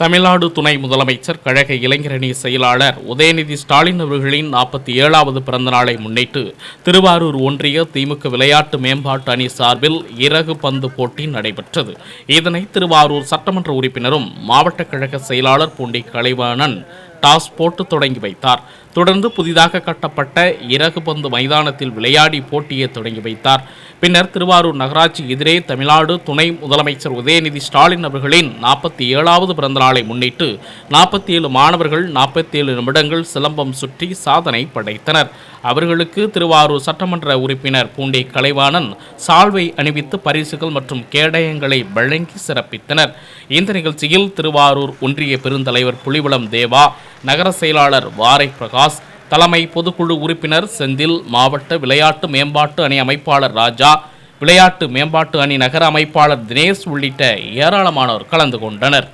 தமிழ்நாடு துணை முதலமைச்சர் கழக இளைஞரணி செயலாளர் உதயநிதி ஸ்டாலின் அவர்களின் நாற்பத்தி ஏழாவது பிறந்தநாளை முன்னிட்டு திருவாரூர் ஒன்றிய திமுக விளையாட்டு மேம்பாட்டு அணி சார்பில் இறகு பந்து போட்டி நடைபெற்றது. இதனை திருவாரூர் சட்டமன்ற உறுப்பினரும் மாவட்ட கழக செயலாளர் பூண்டி கலைவாணன் டாஸ் போட்டு தொடங்கி வைத்தார். தொடர்ந்து புதிதாக கட்டப்பட்ட இறகு பந்து மைதானத்தில் விளையாடி போட்டியை தொடங்கி வைத்தார். பின்னர் திருவாரூர் நகராட்சி எதிரே தமிழ்நாடு துணை முதலமைச்சர் உதயநிதி ஸ்டாலின் அவர்களின் நாற்பத்தி ஏழாவது பிறந்தநாளை முன்னிட்டு நாற்பத்தி ஏழு மாணவர்கள் நாற்பத்தி ஏழு நிமிடங்கள் சிலம்பம் சுற்றி சாதனை படைத்தனர். அவர்களுக்கு திருவாரூர் சட்டமன்ற உறுப்பினர் பூண்டே கலைவாணன் சால்வை அணிவித்து பரிசுகள் மற்றும் கேடயங்களை வழங்கி சிறப்பித்தனர். இந்த நிகழ்ச்சியில் திருவாரூர் ஒன்றிய பெருந்தலைவர் புலிவளம் தேவா நகர செயலாளர் வாரை பிரகாஷ் தலைமை பொதுக்குழு உறுப்பினர் செந்தில் மாவட்ட விளையாட்டு மேம்பாட்டு அணி அமைப்பாளர் ராஜா விளையாட்டு மேம்பாட்டு அணி நகர அமைப்பாளர் தினேஷ் உள்ளிட்ட ஏராளமானோர் கலந்து கொண்டனர்.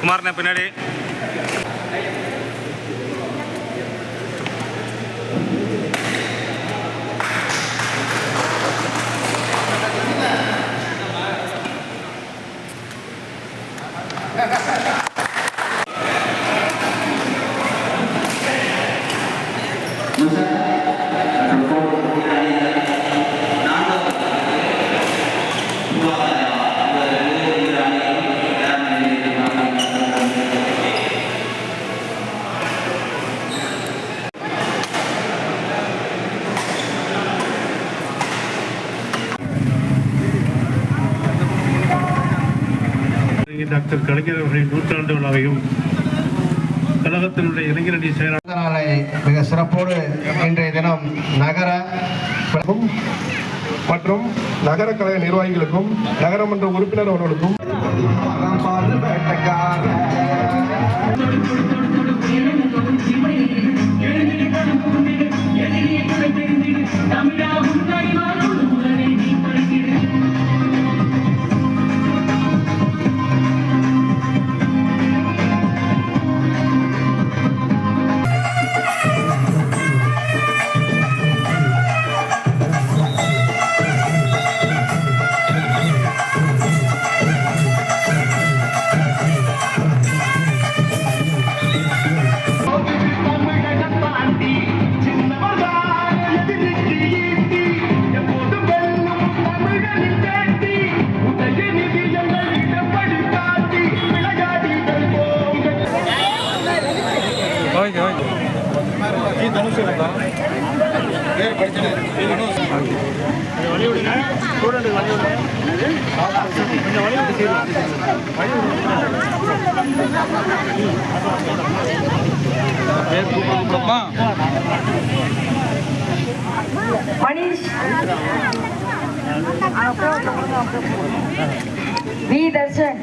குமார்ண்ணே பின்னாடி. டாக்டர் கலைஞர் அவர்களின் நூற்றாண்டு விழாவையும் கழகத்தினுடைய இளைஞரணி செயலாளரை நாளை மிக சிறப்போடு இன்றைய தினம் நகர மற்றும் நகர கழக நிர்வாகிகளுக்கும் நகரமன்ற உறுப்பினர் அவர்களுக்கும். Okay okay. நீ தனுஷ் இருக்கா வேறு பிரச்சனை தனுஷ் வழி விடுங்க ஸ்டூடெண்ட் வழி விடுங்க கொஞ்சம் வழி விட்டு சரி மணிஷ். வி தர்ஷன்.